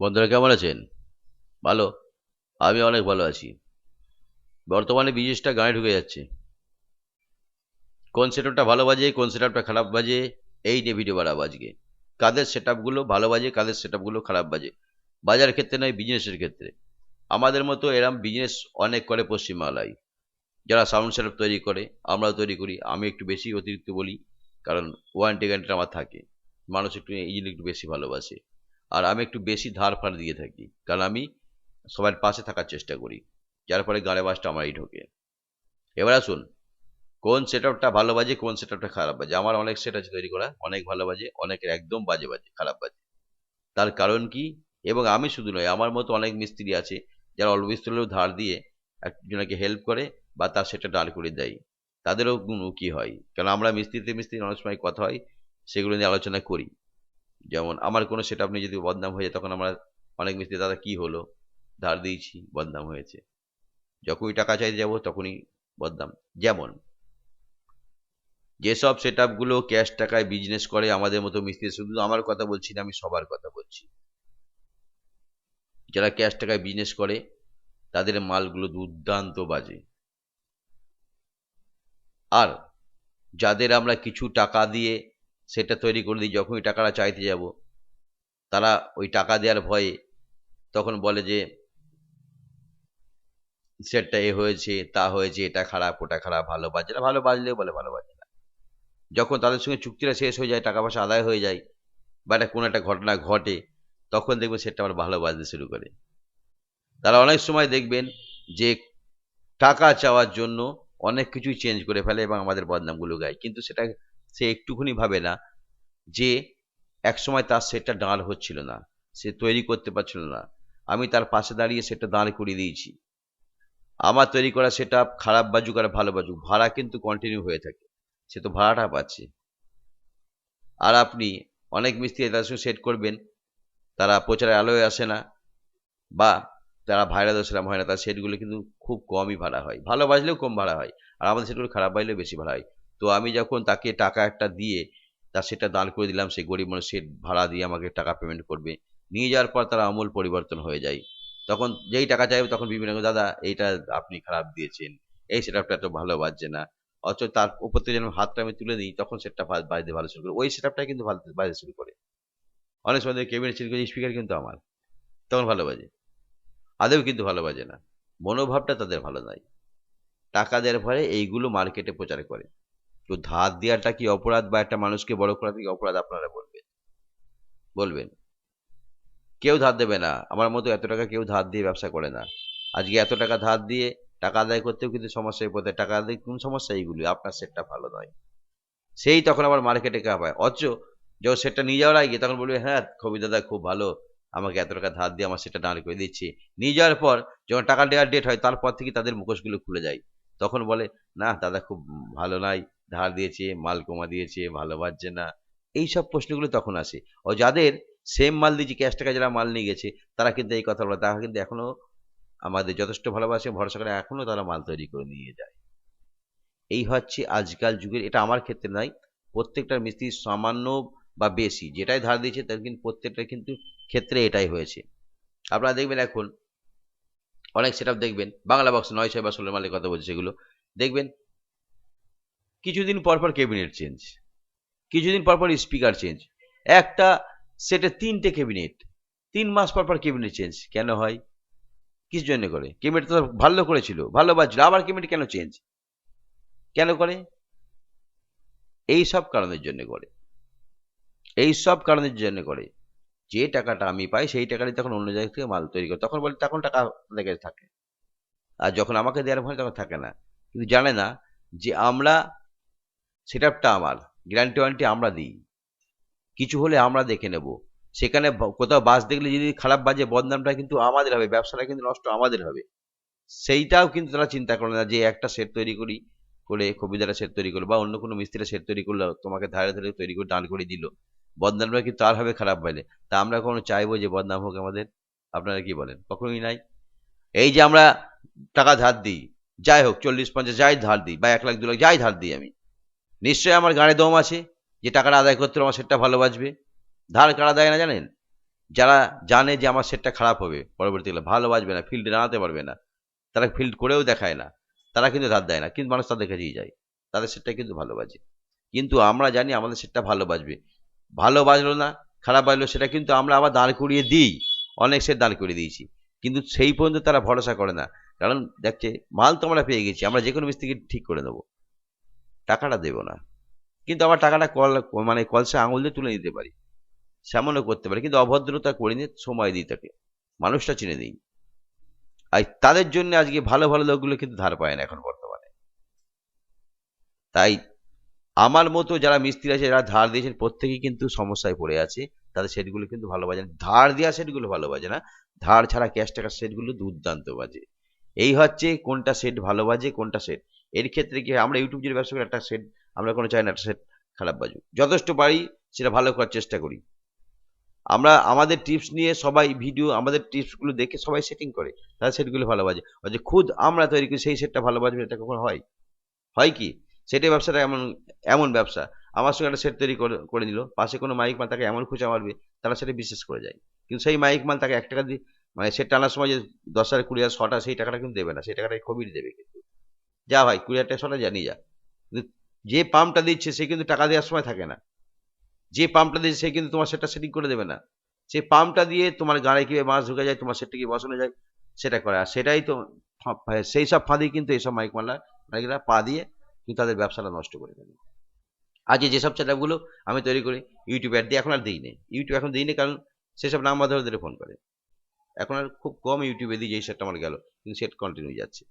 বন্ধুরা কেমন আছেন? ভালো। আমি অনেক ভালো আছি। বর্তমানে বিজনেসটা গায়ে ঢুকে যাচ্ছে। কোন সেটআপটা ভালো বাজে, কোন সেটআপটা খারাপ বাজে, এই নিয়ে ভিডিও বানাবো আজকে। কাদের সেটআপগুলো ভালো বাজে, কাদের সেটআপগুলো খারাপ বাজে। বাজার ক্ষেত্রে নয়, বিজনেসের ক্ষেত্রে। আমাদের মতো এরম বিজনেস অনেক করে পশ্চিমবাংলায়। যারা সাউন্ড সেটআপ তৈরি করে, আমরাও তৈরি করি। আমি একটু বেশি অতিরিক্ত বলি, কারণ ওয়ারেন্টি গ্যারান্টি আমার থাকে। মানুষ একটু জিনিস একটু বেশি ভালোবাসে। আর আমি একটু বেশি ধার ফার দিয়ে থাকি, কারণ আমি সবার পাশে থাকার চেষ্টা করি, যার ফলে গাড়ে বাসটা আমারই ঢোকে। এবার আসুন, কোন সেটআপটা ভালো বাজে, কোন সেটআপটা খারাপ বাজে? আমার অনেক সেট আছে তৈরি করা, অনেক ভালো বাজে, অনেকের একদম বাজে বাজে, খারাপ বাজে। তার কারণ কি? এবং আমি শুধু নয়, আমার মতো অনেক মিস্ত্রি আছে, যারা অল্প বিস্তরেও ধার দিয়ে একজনকে হেল্প করে বা তার সেটা দাঁড় করে দেয়। তাদেরও কি হয়? কারণ আমরা মিস্ত্রিতে মিস্ত্রি অনেক সময় কথা হয়, সেগুলো নিয়ে আলোচনা করি। যেমন আমার কোনো সেট আপ নিয়ে যদি বদনাম হয়ে যায়, তখন আমরা অনেক মিস্ত্রি, দাদা, কি হলো? ধার দিয়েছি, বদনাম হয়েছে। যখনই টাকা চাইতে যাব, তখনই বদনাম। যেমন যেসব সেট আপগুলো ক্যাশ টাকায় বিজনেস করে, আমাদের মতো মিস্ত্রি, শুধু আমার কথা বলছি না, আমি সবার কথা বলছি। যারা ক্যাশ টাকায় বিজনেস করে, তাদের মালগুলো দুর্দান্ত বাজে। আর যাদের আমরা কিছু টাকা দিয়ে সেটা তৈরি করে দিই, যখনই টাকাটা চাইতে যাব। তারা ওই টাকা দেওয়ার ভয়ে তখন বলে যে, সেটটা এ হয়েছে, তা হয়েছে, এটা খারাপ, ওটা খারাপ, ভালো বাজে না, ভালো বাজলেও বলে ভালো বাজে না। যখন তাদের সঙ্গে চুক্তিটা শেষ হয়ে যায়, টাকা পয়সা আদায় হয়ে যায়, বা একটা কোনো একটা ঘটনা ঘটে, তখন দেখবে সেটটা আবার ভালো বাজতে শুরু করে। তারা অনেক সময় দেখবেন যে, টাকা চাওয়ার জন্য অনেক কিছুই চেঞ্জ করে ফেলে এবং আমাদের বদনামগুলো গায়। কিন্তু সেটা সে একটুখানি ভাবে না যে একসময় তার সেটটা দাঁড় হচ্ছিল না, সে তৈরি করতে পারছিল না। আমি তার পাশে দাঁড়িয়ে সেটা দাঁড় করিয়ে দিয়েছি। আমার তৈরি করা সেটা খারাপ বাজুক আর ভালো বাজুক, ভাড়া কিন্তু কন্টিনিউ হয়ে থাকে। সে তো ভাড়াটা পাচ্ছে। আর আপনি অনেক মিস্ত্রি তাদের সঙ্গে সেট করবেন, তারা প্রচারে আলোয় আসে না, বা তারা ভাইরা দোষরাম হয় না, তার সেটগুলো কিন্তু খুব কমই ভাড়া হয়। ভালো বাজলেও কম ভাড়া হয়, আর আমাদের সেটগুলো খারাপ বাজলেও বেশি ভাড়া হয়। তো আমি যখন তাকে টাকা একটা দিয়ে তার সেটা দান করে দিলাম, সেই গরিব মানুষ সেট ভাড়া দিয়ে আমাকে টাকা পেমেন্ট করবে। নিয়ে যাওয়ার পর তারা আমূল পরিবর্তন হয়ে যায়। তখন যেই টাকা চাইবে তখন বিভিন্ন দাদা, এইটা আপনি খারাপ দিয়েছেন। এই সেটআপটা এত ভালো বাজছে না। অথচ তার উপর থেকে যেন হাতটা আমি তুলে দিই, তখন সেটটা বাজতে ভালো শুরু করে, ওই সেটআপটাই কিন্তু বাজতে শুরু করে। অনেক সময় চেঞ্জ করে স্পিকার কিন্তু আমার। তখন ভালো বাজে। আদেও কিন্তু ভালো বাজে না। মনোভাবটা তাদের ভালো নয়। টাকা দেওয়ার ফলে এইগুলো মার্কেটে প্রচার করে। তো ধার দেওয়াটা কি অপরাধ বা একটা মানুষকে বড় করা কি অপরাধ আপনারা বলবেন? বলবেন। কেউ ধার দেবে না। আমার মতো এত টাকা কেউ ধার দিয়ে ব্যবসা করে না। আজকে এত টাকা ধার দিয়ে টাকা আদায় করতেও কিন্তু সমস্যায় পড়তে টাকা আদায় কোন সমস্যা এইগুলি? আপনার সেটটা ভালো নয়। সেই তখন আবার মার্কেটে কাঁপায় অথচ যখন সেটটা নিয়ে যাওয়ার আগে তখন বলবে হ্যাঁ কবি দাদা খুব ভালো। আমাকে এত টাকা ধার দিয়ে আমার সেটা দাঁড় করে দিচ্ছি। নিয়ে যাওয়ার পর যখন টাকা দেওয়ার ডেট হয়, তারপর থেকে তাদের মুখোশগুলো খুলে যায়। তখন বলে, না, দাদা খুব ভালো নাই। ধার দিয়েছে, মাল কমা দিয়েছে ভালো বাজছে না। এই সব প্রশ্নগুলো তখন আসে। ও যাদের সেম মাল দিয়েছে ক্যাশ টাকা যারা মাল নিয়ে গেছে, তারা কিন্তু এই কথা বলে তারা কিন্তু এখনও আমাদের যথেষ্ট ভালোবাসে, ভরসা করে এখনও তারা মাল তৈরি করে নিয়ে যায়। এই হচ্ছে আজকাল যুগের, এটা আমার ক্ষেত্রে নয়, প্রত্যেকটা মিস্ত্রি সামান্য বা বেশি, যেটাই ধার দিয়েছে, তার কিন্তু প্রত্যেকটা কিন্তু ক্ষেত্রে এটাই হয়েছে। আপনারা দেখবেন এখন, অনেক সেট দেখবেন, বাংলা বক্স নয়, ছয় বা ষোলো মালের কথা বলছে সেগুলো। দেখবেন কিছুদিন পর পর ক্যাবিনেট চেঞ্জ কিছুদিন পর পর স্পিকার চেঞ্জ একটা সেটে তিনটে ক্যাবিনেট তিন মাস পর পর ক্যাবিনেট চেঞ্জ কেন হয়? কিসের জন্য করে? ক্যাবিনেট তো ভালো করেছিল, ভালো বাজছিল, আবার ক্যাবিনেট কেন চেঞ্জ কেন করে? এই সব কারণের জন্য করে। এই সব কারণের জন্য করে। যে টাকাটা আমি পাই, সেই টাকাটাই তখন অন্য জায়গা থেকে মাল তৈরি করে। তখন বলে, তখন টাকা আমাদের কাছে থাকে। আর যখন আমাকে দেওয়ার ভয় তখন থাকে না। কিন্তু জানে না যে আমরা সেটআপটা আমার। গ্যারান্টি ওয়ারেন্টি আমরা দিই। কিছু হলে আমরা দেখে নেব। সেখানে কোথাও বাস দেখলে যদি খারাপ বাজে বদনামটা কিন্তু আমাদের হবে, ব্যবসাটা কিন্তু নষ্ট আমাদের হবে। সেইটাও কিন্তু তারা চিন্তা করে না যে একটা সেট তৈরি করি, করে কবিতারা সেট তৈরি করল বা অন্য কোনো মিস্ত্রিরা সেট তৈরি করল, তোমাকে ধারে ধারে তৈরি করে দান করে দিল। বদনামটা কিন্তু তার হবে খারাপ বাইলে তা আমরা কখনো চাইব যে বদনাম হোক আমাদের? আপনারা কি বলেন? কখনোই নাই? এই যে আমরা টাকা ধার দিই, যাই হোক, চল্লিশ পঞ্চাশ, যাই ধার দিই, বা এক লাখ, দু লাখ, যাই ধার দিই আমি। নিশ্চয়ই আমার গাড়ি দম আছে, যে টাকাটা আদায় করতে আমার সেটটা ভালো বাজবে। ধার কারা দেয় না জানেন? যারা জানে যে আমার সেটটা খারাপ হবে পরবর্তীকালে, ভালো বাজবে না ফিল্ডে দাঁড়াতে পারবে না, তারা ফিল্ড করেও দেখায় না, তারা কিন্তু ধার দেয় না, কিন্তু মানুষ তাদের কাছেই যায়, তাদের সেটটা কিন্তু ভালো বাজে। কিন্তু আমরা জানি আমাদের সেটটা ভালো বাজবে। ভালো বাজলো না, খারাপ বাজলো, সেটা কিন্তু আমরা আবার দাঁড় করিয়ে দিই, অনেক সেট দাঁড় করিয়ে দিয়েছি। কিন্তু সেই পর্যন্ত তারা ভরসা করে না। কারণ দেখছে, মাল তো আমরা পেয়ে গেছি, আমরা যে কোনো মিস্ত্রিকে ঠিক করে দেবো টাকাটা দেবো না। কিন্তু আমার টাকাটা কল মানে কলসে আঙুল দিয়ে তুলে নিতে পারি। সেমনও করতে পারি, কিন্তু অভদ্রতা করে নিয়ে সময় দিই তাকে। মানুষটা চিনে দিই। আর তাদের জন্য আজকে ভালো ভালো লোকগুলো কিন্তু ধার পায় না এখন বর্তমানে। তাই আমার মতো যারা মিস্ত্রি আছে, যারা ধার দিয়েছেন, প্রত্যেকেই কিন্তু সমস্যায় পড়ে আছে। তাদের সেটগুলো কিন্তু ভালো বাজে না। ধার দেওয়া সেটগুলো ভালো বাজে না। ধার ছাড়া ক্যাশ টাকার সেটগুলো দুর্দান্ত বাজে। এই হচ্ছে কোনটা সেট ভালো বাজে, কোনটা সেট এর ক্ষেত্রে কি আমরা ইউটিউব যদি ব্যবসা করি, একটা সেট আমরা কোনো চাই না, একটা সেট খারাপ বাজুক। যথেষ্ট পারি, সেটা ভালো করার চেষ্টা করি। আমরা, আমাদের টিপস নিয়ে সবাই ভিডিও আমাদের টিপসগুলো দেখে সবাই সেটিং করে তাদের সেটগুলো ভালো বাজে। যে খুদ আমরা তৈরি করি, সেই সেটটা ভালো বাজবে এটা কখন হয়? হয় কি? সেটাই ব্যবসাটা এমন এমন ব্যবসা। আমার সঙ্গে একটা সেট তৈরি করে দিল পাশে কোনো মাইক মাল তাকে এমন খুঁজে মারবে, তারা সেটা বিশ্বাস করে যায়। কিন্তু সেই মাইক মাল তাকে এক টাকা দিয়ে মানে সেট টানার সময় যে দশ হাজার, কুড়ি হাজার শটা সেই টাকাটা কিন্তু দেবে না, সেই টাকাটা কবির দেবে। কিন্তু যা ভাই কুড়ি হাজার টাকা জানি যা। যে পাম্পটা দিচ্ছে, সে কিন্তু টাকা দেওয়ার সময় থাকে না। যে পাম্পটা দিচ্ছে, সে কিন্তু তোমার সেটটা সেটিং করে দেবে না। সেই পাম্পটা দিয়ে তোমার গাড়ি কীভাবে মাছ ঢুকে যায়, তোমার সেটটা কি বসানো যায়, সেটা করে। আর সেটাই তো ফা- সেই সব ফাঁদি কিন্তু এইসব মাইক মাল্লা মাইকরা পা দিয়ে কিন্তু তাদের ব্যবসাটা নষ্ট করে দেবে। আজকে যেসব সেটআপগুলো আমি তৈরি করি ইউটিউব অ্যাড দিয়ে এখন আর দিই নেই। ইউটিউব এখন দিই নি কারণ সেসব নাম্বার ধরে ধরে ফোন করে। এখন আর খুব কম ইউটিউবে দিই যেই সেটটা আমার গেল, কিন্তু সেট কন্টিনিউ যাচ্ছে।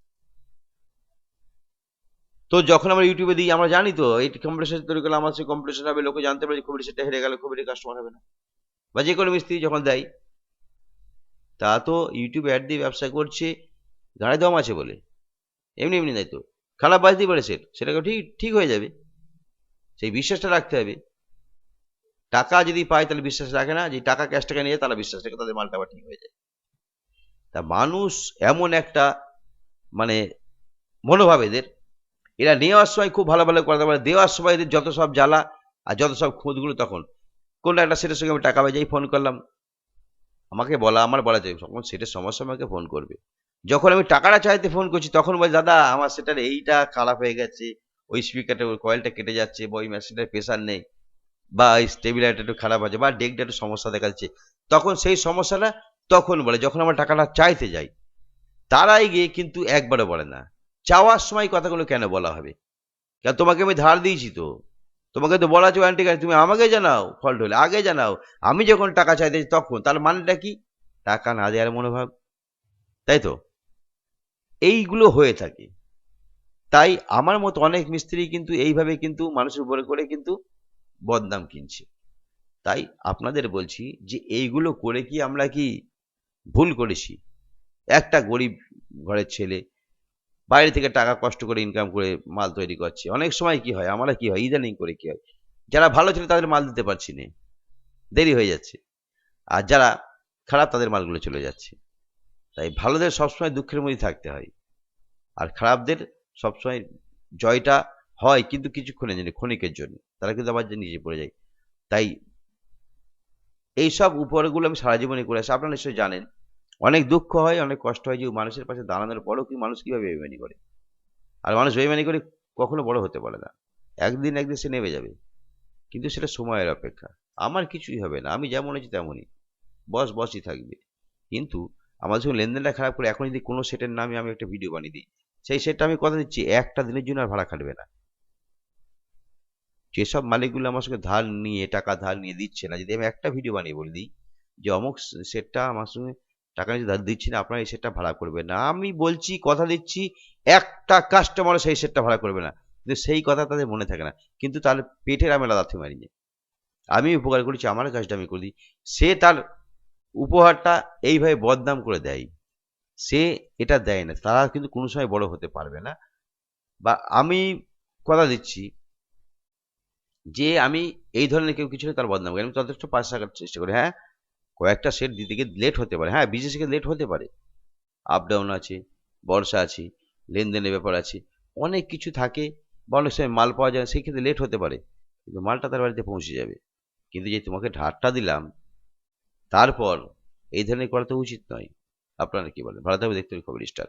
তো যখন আমরা ইউটিউবে দিই, আমরা জানি তো, এই কম্পিটিশন তৈরি করলে আমার সে কম্পিটিশন হবে, লোকে জানতে পারে সেটটা হেরে গেলে কবির কাস্টমার হবে না। বা যে কোনো মিস্ত্রি যখন দেয়, তা তো ইউটিউবে অ্যাড দিয়ে ব্যবসা করছে, গাড়ি দম আছে বলে। এমনি এমনি নাই তো। খারাপ বাজতেই পারে সেট সেটাকে ঠিক ঠিক হয়ে যাবে। সেই বিশ্বাসটা রাখতে হবে। টাকা যদি পায় তাহলে বিশ্বাস রাখে না, যে টাকা ক্যাশ টাকা নিয়ে তারা বিশ্বাস রাখে তাদের মালটা আবার ঠিক হয়ে যায়। তা মানুষ এমন একটা মানে মনোভাব এদের এরা নেওয়ার সময় খুব ভালো ভালো করতে পারে। দেওয়ার সময় এদের যত সব জ্বালা আর যত সব খুঁতগুলো তখন কোন একটা সেটের সঙ্গে আমি টাকা বাজাই ফোন করলাম। আমাকে বলা, আমার বলা যায় তখন সেটের সমস্যা আমাকে ফোন করবে। যখন আমি টাকাটা চাইতে ফোন করছি, তখন বলে, দাদা, আমার সেটার এইটা খারাপ হয়ে গেছে। ওই স্পিকারটা ওই কয়েলটা কেটে যাচ্ছে বা ওই মেশিনটার প্রেশার নেই বা ওই স্টেবিলাইটার একটু খারাপ আছে বা ডেকটা একটু সমস্যা দেখা যাচ্ছে। তখন সেই সমস্যাটা তখন বলে, যখন আমার টাকাটা চাইতে যাই, তারাই গিয়ে কিন্তু একবারও বলে না। চাওয়ার সময় কথাগুলো কেন বলা হবে? কেন তোমাকে আমি ধার দিয়েছি তো? তোমাকে তো বলা আছে ওয়ারেন্টি কার্ড তুমি আমাকে জানাও ফল্ট হলে আগে জানাও। আমি যখন টাকা চাইতে যাই তখন, তার মানেটা কি? টাকা না দেওয়ার মনোভাব। তাই তো? এইগুলো হয়ে থাকে। তাই আমার মতো অনেক মিস্ত্রি কিন্তু এইভাবে কিন্তু মানুষের উপরে করে কিন্তু বদনাম কিনছে। তাই আপনাদের বলছি যে এইগুলো করে কি আমরা কি ভুল করেছি? একটা গরিব ঘরের ছেলে বাইরে থেকে টাকা কষ্ট করে ইনকাম করে মাল তৈরি করছে। অনেক সময় কি হয়, আমরা কি হয়, ইদানিং করে কি হয়, যারা ভালো ছিল তাদের মাল দিতে পারছি না। দেরি হয়ে যাচ্ছে। আর যারা খারাপ তাদের মালগুলো চলে যাচ্ছে। তাই ভালোদের সবসময় দুঃখের মধ্যে থাকতে হয়। আর খারাপদের সবসময় জয়টা হয় কিন্তু কিছুক্ষণের জন্য, ক্ষণিকের জন্য। তারা কিন্তু আবার নিজে পড়ে যায়। তাই এইসব উপহারগুলো আমি সারা জীবনে করে আসি। আপনারা নিশ্চয়ই জানেন অনেক দুঃখ হয়, অনেক কষ্ট হয় যে মানুষের পাশে দাঁড়ানোর পরও কি মানুষ কীভাবে বেমানি করে? আর মানুষ বেমানি করে কখনো বড় হতে পারে না। একদিন একদিন সে নেমে যাবে। কিন্তু সেটা সময়ের অপেক্ষা। আমার কিছুই হবে না, আমি যেমন আছি তেমনই। বস, বসই থাকবে। কিন্তু আমার যখন লেনদেনটা খারাপ করে এখন যদি কোনো সেটের নামে আমি একটা ভিডিও বানিয়ে দিই, সেই সেটটা আমি কথা দিচ্ছি, একটা দিনের জন্য আর ভাড়া খাটবে না। যেসব মালিকগুলো আমার সঙ্গে ধার নিয়ে, টাকা ধার নিয়ে দিচ্ছে না, যদি আমি একটা ভিডিও বানিয়ে বলে দিই যে অমুক সেটটা আমার সঙ্গে টাকা ধার দিচ্ছি না, আপনারা এই সেটটা ভাড়া করবে না। আমি বলছি, কথা দিচ্ছি, একটা কাস্টমার সেই সেটটা ভাড়া করবে না। কিন্তু সেই কথা তাদের মনে থাকে না। কিন্তু তার পেটের আমি লাথি মারিনি। আমি উপকার করেছি, আমার কাজটা আমি করে। সে তার উপহারটা এইভাবে বদনাম করে দেয়। সে এটা দেয় না। তারা কিন্তু কোনো সময় বড় হতে পারবে না। বা আমি কথা দিচ্ছি যে আমি এই ধরনের কেউ কিছু তার বদনাম করি আমি যথেষ্ট পাশ রাখার চেষ্টা করি। হ্যাঁ কয়েকটা সেট দিতে গিয়ে লেট হতে পারে। হ্যাঁ বিশেষ গিয়ে লেট হতে পারে। আপ ডাউন আছে, বর্ষা আছে, লেনদেনের ব্যাপার আছে, অনেক কিছু থাকে। বা অনেক সময় মাল পাওয়া যায় সেই ক্ষেত্রে লেট হতে পারে। কিন্তু মালটা তার বাড়িতে পৌঁছে যাবে। কিন্তু যে তোমাকে ধারটা দিলাম, তারপর এই ধরনের করা তো উচিত নয়। আপনারা কি বলেন? ভালো থাকবে দেখতে হবে খবর স্টার।